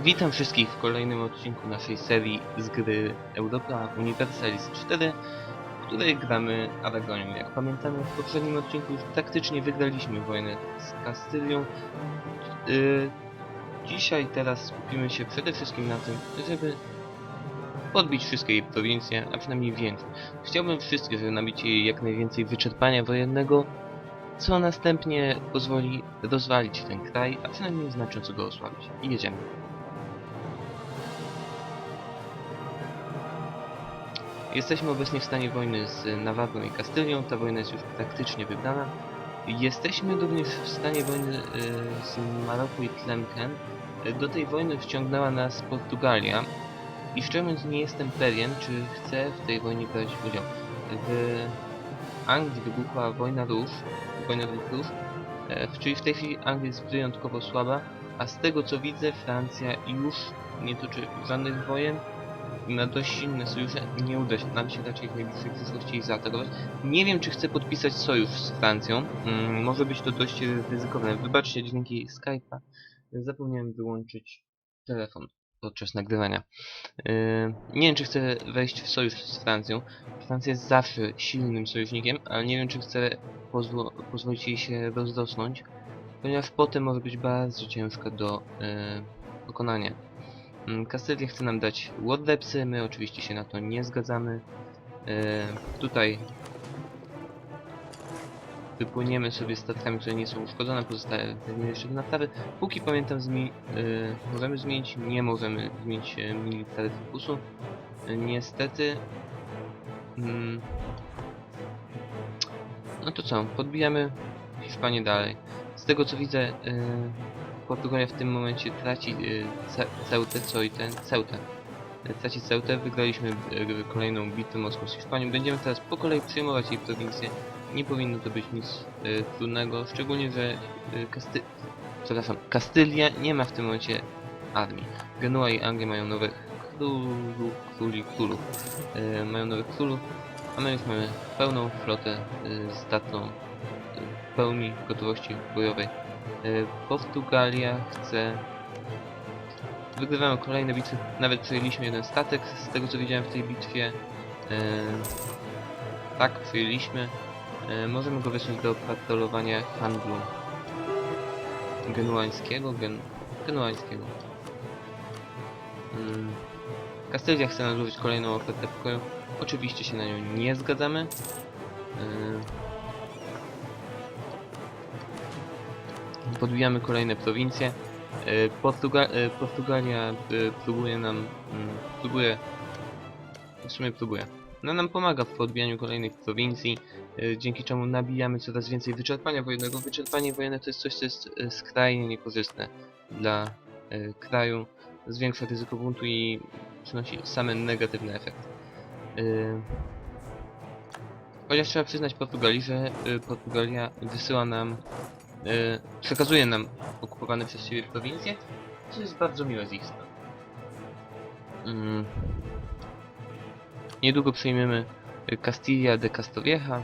Witam wszystkich w kolejnym odcinku naszej serii z gry Europa Universalis 4, w której gramy Aragonią. Jak pamiętamy, w poprzednim odcinku już praktycznie wygraliśmy wojnę z Kastylią. Yy, dzisiaj teraz skupimy się przede wszystkim na tym, żeby podbić wszystkie jej prowincje, a przynajmniej więcej. Chciałbym wszystkie, żeby nabić jej jak najwięcej wyczerpania wojennego, co następnie pozwoli rozwalić ten kraj, a przynajmniej znacząco go osłabić. I jedziemy. Jesteśmy obecnie w stanie wojny z Nawarą i Kastylią, ta wojna jest już praktycznie wygrana. Jesteśmy również w stanie wojny y, z Maroku i Tlemken. Y, Do tej wojny wciągnęła nas Portugalia i szczerze nie jestem pewien, czy chcę w tej wojnie brać udział. W Anglii wybuchła wojna róż, wojna dwóch róż, e, czyli w tej chwili Anglia jest wyjątkowo słaba, a z tego co widzę Francja już nie toczy żadnych wojen, na dość silne sojusze nie uda się nam się raczej w najbliższej przyszłości ich zaatakować. Nie wiem czy chcę podpisać sojusz z Francją, mm, może być to dość ryzykowne. Wybaczcie dźwięki Skype'a, zapomniałem wyłączyć telefon podczas nagrywania. Yy, nie wiem czy chcę wejść w sojusz z Francją. Francja jest zawsze silnym sojusznikiem, ale nie wiem czy chcę pozwo pozwolić jej się rozrosnąć, ponieważ potem może być bardzo ciężka do yy, pokonania. Mm, Kastylia chce nam dać Wordlepsy, my oczywiście się na to nie zgadzamy. Yy, tutaj wypłyniemy sobie statkami, które nie są uszkodzone, pozostałe weźmiemy jeszcze do naprawy. Póki pamiętam, zmi yy, możemy zmienić, nie możemy zmienić yy, military fokusu. Yy, niestety... Mm, no to co, podbijamy Hiszpanię dalej. Z tego co widzę, yy, Portugalia w tym momencie traci Ce- Ceutę, co i ten Ceutę. Yy, Traci Ceutę, wygraliśmy yy, kolejną bitwę morską z Hiszpanią. Będziemy teraz po kolei przejmować jej prowincję. Nie powinno to być nic trudnego, szczególnie, że yy, Kasty... Przepraszam, Kastylia nie ma w tym momencie armii. Genua i Anglia mają nowych królów, króli, mają nowych królów, a my już mamy pełną flotę yy, w pełni gotowości bojowej. Yy, Portugalia chce... Wygrywamy kolejne bitwy, nawet przejęliśmy jeden statek, z tego co widziałem w tej bitwie. Yy, tak, przejęliśmy. Yy, możemy go wysłać do patrolowania handlu genuańskiego, gen, genuańskiego. Mm. Kastylia chce narzucić kolejną ofertę pokoju. Oczywiście się na nią nie zgadzamy. Podbijamy kolejne prowincje. Yy, Portuga yy, Portugalia yy, próbuje nam... mm, próbuje... W sumie próbuje. No nam pomaga w podbijaniu kolejnych prowincji, dzięki czemu nabijamy coraz więcej wyczerpania wojennego. Wyczerpanie wojenne to jest coś, co jest skrajnie niekorzystne dla kraju. Zwiększa ryzyko buntu i przynosi same negatywny efekt. Yy, Chociaż trzeba przyznać Portugalii, że Portugalia wysyła nam, przekazuje nam okupowane przez siebie prowincje, co jest bardzo miłe z ich strony. Mm. Niedługo przejmiemy y, Castilla de Castovieja,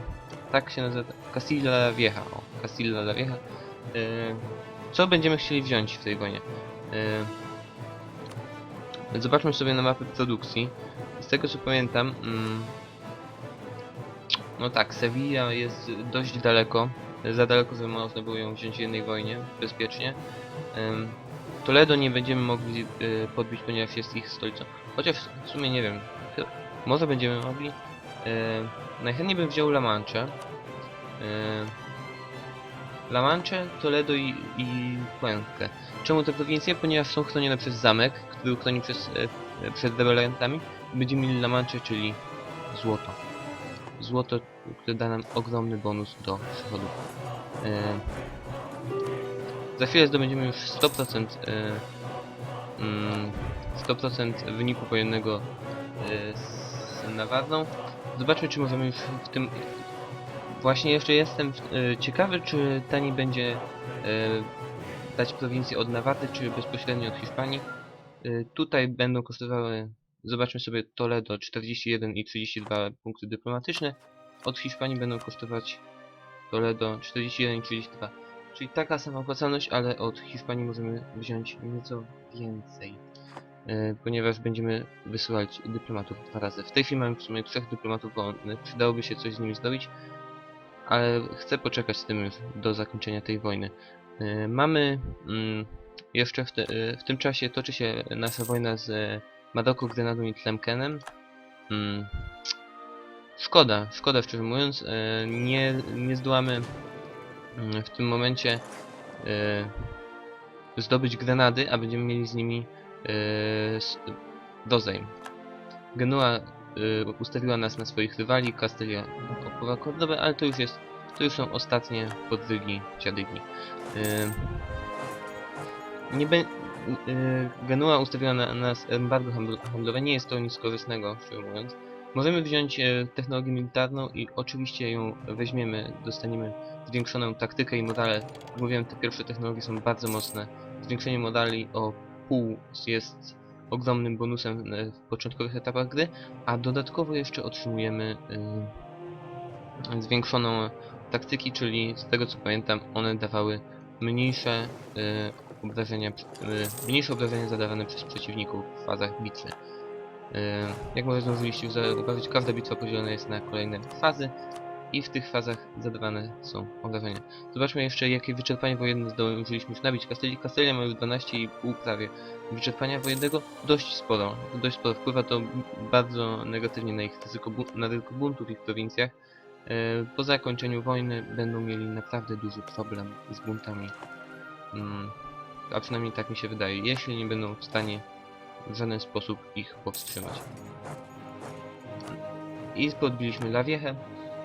tak się nazywa, Castilla la Vieja, o, Castilla la Vieja. Yy, co będziemy chcieli wziąć w tej wojnie? Yy, zobaczmy sobie na mapę produkcji. Z tego co pamiętam, mm, no tak, Sevilla jest dość daleko. Za daleko, żeby można było ją wziąć w jednej wojnie bezpiecznie. Toledo nie będziemy mogli y, podbić, ponieważ jest ich stolicą. Chociaż w sumie nie wiem. Może będziemy mogli. Ym, najchętniej bym wziął La Manche. La Manche, Toledo i, i Cuenca. Czemu te prowincje? Ponieważ są chronione przez zamek, który chroni przez, e, przed rebeliantami. Będziemy mieli La Manche, czyli złoto. Złoto, które da nam ogromny bonus do przychodu. E, za chwilę zdobędziemy już 100% e, mm, 100% wyniku wojennego e, z Nawarną. Zobaczmy, czy możemy już w tym... Właśnie jeszcze jestem ciekawy, czy taniej będzie dać prowincję od Nawarry, czy bezpośrednio od Hiszpanii. Tutaj będą kosztowały, zobaczmy sobie Toledo 41 i 32 punkty dyplomatyczne. Od Hiszpanii będą kosztować Toledo 41 i 32. Czyli taka sama opłacalność, ale od Hiszpanii możemy wziąć nieco więcej, e, ponieważ będziemy wysyłać dyplomatów dwa razy. W tej chwili mamy w sumie trzech dyplomatów wolnych, przydałoby się coś z nimi zrobić, ale chcę poczekać z tym do zakończenia tej wojny. E, Mamy mm, jeszcze w, te, e, w tym czasie toczy się nasza wojna z Maroko, Grenadą i Tlemkenem. Mm, Szkoda, szkoda szczerze mówiąc, e, nie, nie zdołamy mm, w tym momencie e, zdobyć Grenady, a będziemy mieli z nimi e, rozejm. Genua ustawiła nas na swoich rywali, Kastylia okupiowała Kordobę, ale to już jest, to już są ostatnie podrygi dziadygi. E, nie Genua ustawiła na nas embargo handl- handlowe, nie jest to nic korzystnego, szczerze mówiąc. Możemy wziąć e, technologię militarną i oczywiście ją weźmiemy, dostaniemy zwiększoną taktykę i modale. Jak mówiłem, te pierwsze technologie są bardzo mocne. Zwiększenie modali o pół jest ogromnym bonusem e, w początkowych etapach gry, a dodatkowo jeszcze otrzymujemy zwiększoną taktyki, czyli z tego co pamiętam, one dawały mniejsze obrażenia, e, mniejsze obrażenia zadawane przez przeciwników w fazach bitwy. E, Jak może zdążyliście zauważyć, każda bitwa podzielona jest na kolejne fazy i w tych fazach zadawane są obrażenia. Zobaczmy jeszcze jakie wyczerpanie wojenne zdążyliśmy już nabić Kastylii. Kastylia ma już 12,5 prawie wyczerpania wojennego. Dość sporo, dość sporo wpływa to bardzo negatywnie na ich ryzyko, na ryzyko buntu w ich prowincjach. E, Po zakończeniu wojny będą mieli naprawdę duży problem z buntami. A przynajmniej tak mi się wydaje, jeśli nie będą w stanie w żaden sposób ich powstrzymać. I podbiliśmy Lawiechę.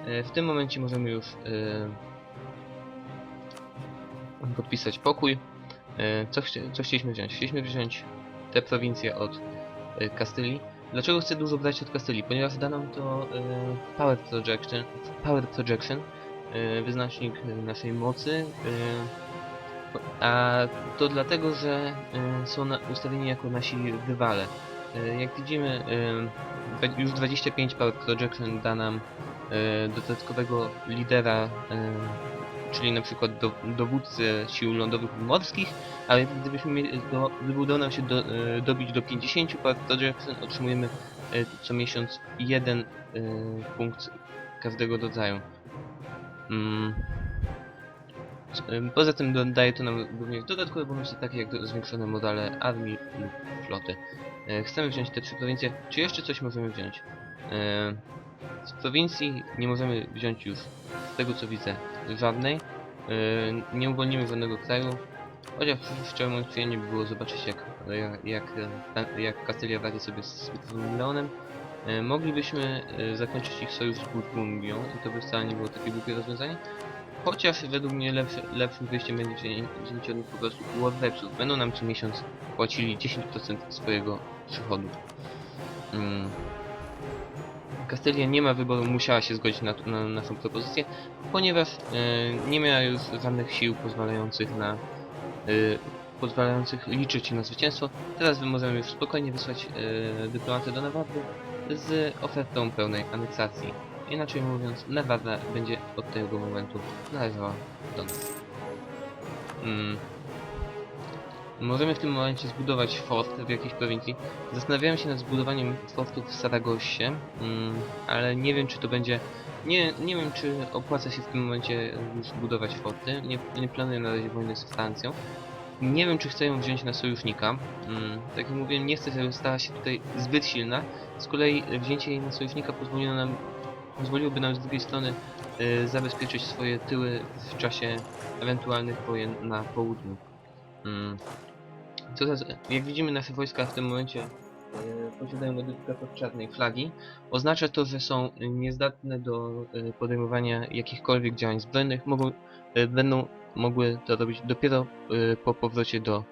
E, W tym momencie możemy już e, podpisać pokój. E, Co, chci co chcieliśmy wziąć? Chcieliśmy wziąć te prowincje od Kastylii. Dlaczego chcę dużo brać od Kastylii? Ponieważ da nam to Power Projection, power projection wyznacznik naszej mocy. A to dlatego, że e, są ustawieni jako nasi rywale. E, Jak widzimy, dwa- już 25 Power Projection da nam dodatkowego lidera, czyli na przykład do, sił lądowych lub morskich, ale gdybyśmy do, gdyby udało nam się do, dobić do 50 Power Projection, otrzymujemy co miesiąc jeden punkt każdego rodzaju. Mm. Poza tym dodaje to nam również dodatkowe bonusy takie jak zwiększone modale armii lub floty. E, Chcemy wziąć te trzy prowincje. Czy jeszcze coś możemy wziąć? E, Z prowincji nie możemy wziąć już, z tego co widzę, żadnej. E, Nie uwolnimy żadnego kraju. Chociaż mówiąc przyjemnie by było zobaczyć jak, jak, jak, Kastylia radzi sobie z Swytowym Leonem. Moglibyśmy zakończyć ich sojusz z Burgundią i to by wcale nie było takie głupie rozwiązanie. Chociaż według mnie lepszym wyjściem będzie wzięcie od nich po prostu Warwebsów. Będą nam co miesiąc płacili 10% swojego przychodu. Mm. Kastylia nie ma wyboru, musiała się zgodzić na, na naszą propozycję, ponieważ e, nie miała już żadnych sił pozwalających na e, pozwalających liczyć się na zwycięstwo. Teraz my możemy już spokojnie wysłać e, dyplomatę do Nawarry z ofertą pełnej aneksacji. Inaczej mówiąc, Nawarra będzie od tego momentu należała do nas. Mm. Możemy w tym momencie zbudować fort w jakiejś prowincji. Zastanawiałem się nad zbudowaniem fortu w Saragossie, mm, ale nie wiem czy to będzie... Nie, nie wiem czy opłaca się w tym momencie już budować forty. Nie, nie planuję na razie wojny z Francją. Nie wiem czy chcę ją wziąć na sojusznika. Mm, tak jak mówiłem, nie chcę, żeby stała się tutaj zbyt silna. Z kolei wzięcie jej na sojusznika pozwoliło nam pozwoliłoby nam z drugiej strony y, zabezpieczyć swoje tyły w czasie ewentualnych wojen na południu. Mm. Co za, jak widzimy nasze wojska w tym momencie y, posiadają modyfikator czarnej flagi. Oznacza to, że są niezdatne do y, podejmowania jakichkolwiek działań zbrojnych. Mogą, będą mogły to robić dopiero po powrocie do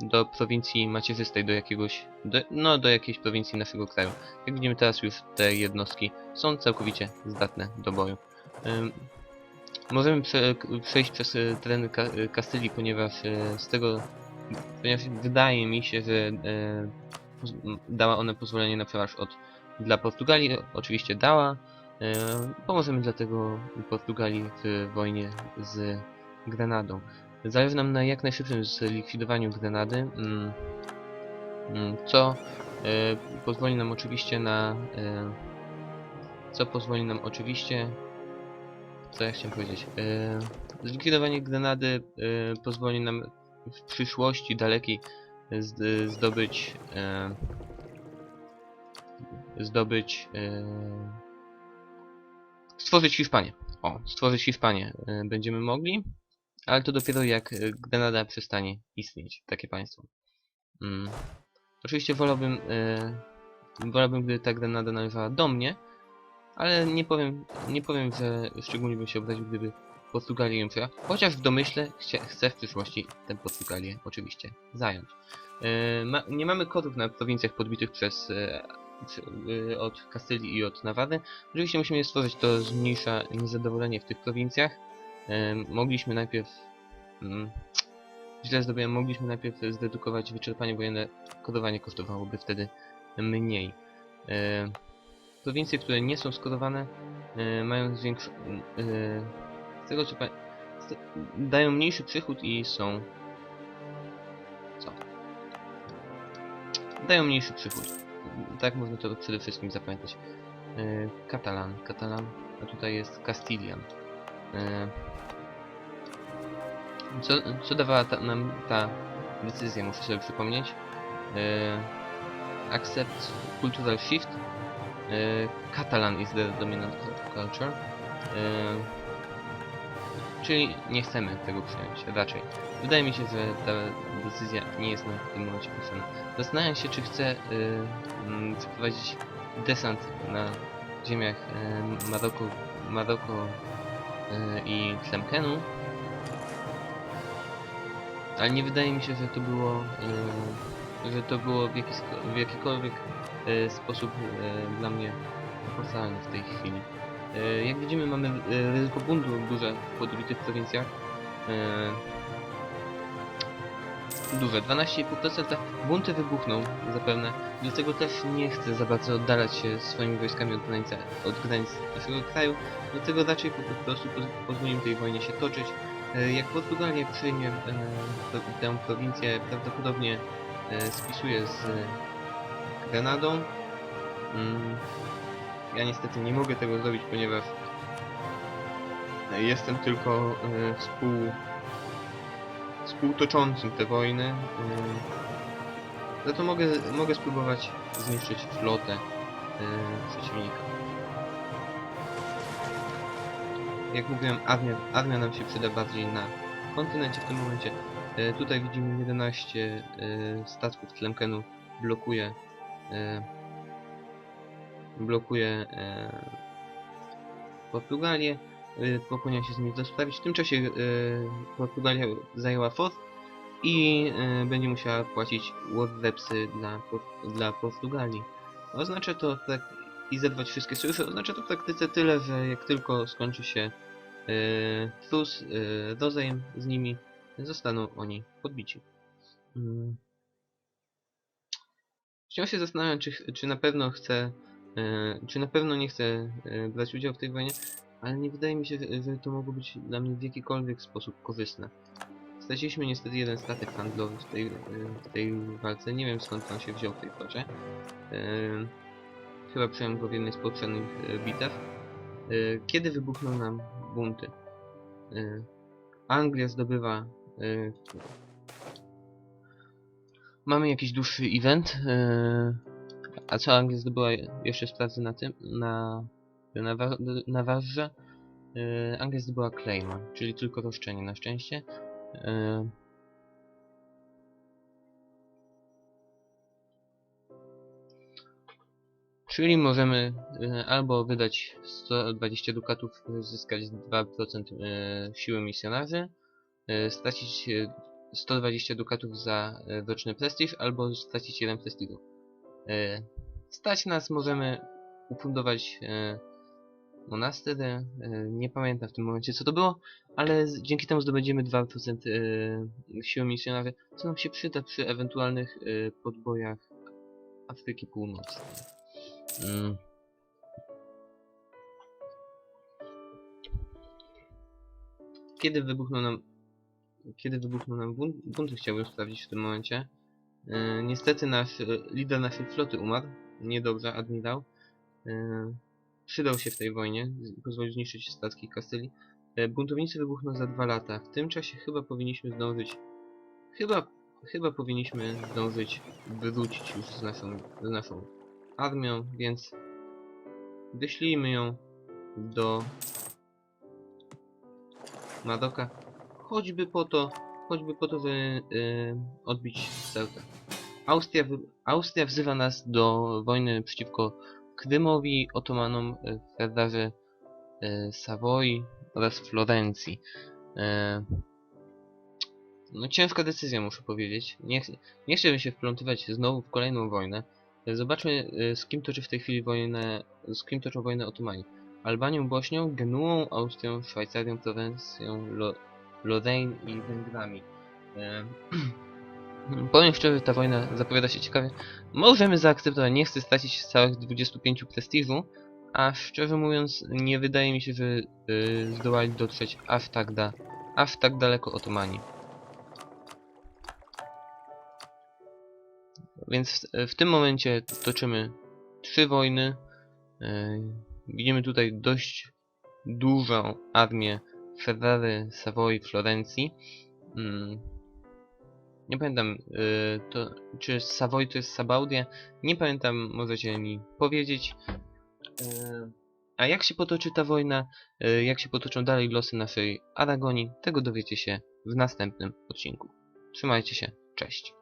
do prowincji macierzystej, do jakiegoś, do, no do jakiejś prowincji naszego kraju. Jak widzimy teraz już te jednostki są całkowicie zdatne do boju. Ym, możemy prze, przejść przez y, tereny Ka y, Kastylii, ponieważ y, z tego, ponieważ wydaje mi się, że y, dała ona pozwolenie na przemarsz od, dla Portugalii, oczywiście dała. Y, pomożemy dlatego Portugalii w wojnie z Grenadą. Zależy nam na jak najszybszym zlikwidowaniu Grenady, mm, mm, co e, pozwoli nam oczywiście na... E, co pozwoli nam oczywiście... Co ja chciałem powiedzieć? E, zlikwidowanie Grenady pozwoli nam w przyszłości dalekiej zdobyć... Zdobyć... Stworzyć Hiszpanię. O, stworzyć Hiszpanię będziemy mogli, ale to dopiero jak e, Grenada przestanie istnieć, takie państwo. Mm. Oczywiście wolałbym, e, wolałbym, gdy ta Grenada należała do mnie, ale nie powiem, nie powiem, że szczególnie bym się obraził, gdyby Portugalia ją przejęła, chociaż w domyśle chcę w przyszłości tę Portugalię oczywiście zająć. E, ma, nie mamy kodów na prowincjach podbitych przez e, od Kastylii i od Nawary. Oczywiście musimy stworzyć, to zmniejsza niezadowolenie w tych prowincjach. Mogliśmy najpierw... Mm, źle zrobiłem, mogliśmy najpierw zredukować wyczerpanie wojenne, kodowanie kosztowałoby wtedy mniej. Prowincje, które nie są skodowane, e, mają zwiększ... E, z tego co dają mniejszy przychód i są... Co? Dają mniejszy przychód. Tak można to przede wszystkim zapamiętać. E, Katalan, Katalan, a tutaj jest Castilian. E, co, co dawała ta, nam ta decyzja, muszę sobie przypomnieć. E, accept Cultural Shift. E, Catalan is the dominant cu- culture. Czyli nie chcemy tego przyjąć, raczej. Wydaje mi się, że ta decyzja nie jest nam w tym momencie potrzebna. Zastanawiam się, czy chcę przeprowadzić desant na ziemiach Maroko, Maroko i Tlemkenu. Ale nie wydaje mi się, że to było, y, że to było w, jakiś, w jakikolwiek y, sposób dla mnie opłacalne w tej chwili. Jak widzimy, mamy ryzyko buntu duże w podbitych prowincjach. Duże, 12,5%. Bunty wybuchną zapewne, dlatego też nie chcę za bardzo oddalać się swoimi wojskami od granicy, od granic naszego kraju, dlatego raczej po, prostu poz, pozwolimy tej wojnie się toczyć. E, Jak Portugalia przyjmie e, tę prowincję, prawdopodobnie e, spisuje z Grenadą. Mm, Ja niestety nie mogę tego zrobić, ponieważ jestem tylko e, współ współtoczącym te wojny. Za to mogę, mogę spróbować zniszczyć flotę yy, przeciwnika. Jak mówiłem, armia, armia nam się przyda bardziej na kontynencie w tym momencie. Yy, tutaj widzimy 11 yy, statków Tlemkenu blokuje blokuje Portugalię y, proponiła się z nimi rozprawić. W tym czasie y, Portugalia zajęła fort i y, będzie musiała płacić wardepsy dla, dla Portugalii. Oznacza to tak i zerwać wszystkie sojusze, oznacza to w praktyce tyle, że jak tylko skończy się trus, rozejm z nimi, zostaną oni podbici. Mm. Wciąż się zastanawiam, czy, czy na pewno chcę, y, czy na pewno nie chcę y, brać udziału w tej wojnie, ale nie wydaje mi się, że- to mogło być dla mnie w jakikolwiek sposób korzystne. Straciliśmy niestety jeden statek handlowy w tej, w tej walce. Nie wiem skąd on się wziął w tej flocie. Y, Chyba przyjąłem go w jednej z poprzednich y, bitew. Y, Kiedy wybuchną nam bunty? Y, Anglia zdobywa... Mamy jakiś dłuższy event. A co Anglia zdobyła? Jeszcze sprawdzę na tym. Na na, wa- na warze yy, czyli tylko roszczenie na szczęście. Yy. Czyli możemy yy, albo wydać 120 dukatów, zyskać 2% yy, siły misjonarzy, yy, stracić yy, 120 dukatów za roczny prestiż, albo stracić 1 prestiżu. Stać nas możemy ufundować monastery. e, Nie pamiętam w tym momencie co to było, ale dzięki temu zdobędziemy 2% e, siły misjonarzy, co nam się przyda przy ewentualnych e, podbojach Afryki Północnej. Mm. Kiedy wybuchną nam kiedy wybuchnął nam bunt. Bunt chciałbym sprawdzić w tym momencie. E, niestety nasz lider naszej floty umarł. Niedobrze, admirał. Przydał się w tej wojnie, pozwolił zniszczyć statki Kastylii. E, buntownicy wybuchną za dwa lata. W tym czasie chyba powinniśmy zdążyć. Chyba, chyba powinniśmy zdążyć wrócić już z naszą, z naszą armią, więc wyślijmy ją do Maroka. Choćby po to, choćby po to, żeby y, odbić Ceuta. Austria, Austria wzywa nas do wojny przeciwko Krymowi, Otomanom, y, Ferrarze, y, Savoy oraz Florencji. Y, no ciężka decyzja muszę powiedzieć. Nie, nie chciałbym się wplątywać znowu w kolejną wojnę. Zobaczmy z kim toczy w tej chwili wojnę, z kim toczą wojnę Otomani. Albanią, Bośnią, Genuą, Austrią, Szwajcarią, Prowencją, Lo Lorraine i Węgrami. E, Powiem szczerze, ta wojna zapowiada się ciekawie. Możemy zaakceptować, nie chcę stracić całych 25 prestiżu, a szczerze mówiąc nie wydaje mi się, że y, zdołali dotrzeć aż tak, da, aż tak daleko Otomani. Więc w, w tym momencie toczymy trzy wojny. E, Widzimy tutaj dość dużą armię Ferrary, Savoy, Florencji. Mm. Nie pamiętam, y, to, czy Savoy to jest Sabaudia? Nie pamiętam, możecie mi powiedzieć. Y, A jak się potoczy ta wojna, y, jak się potoczą dalej losy naszej Aragonii, tego dowiecie się w następnym odcinku. Trzymajcie się, cześć.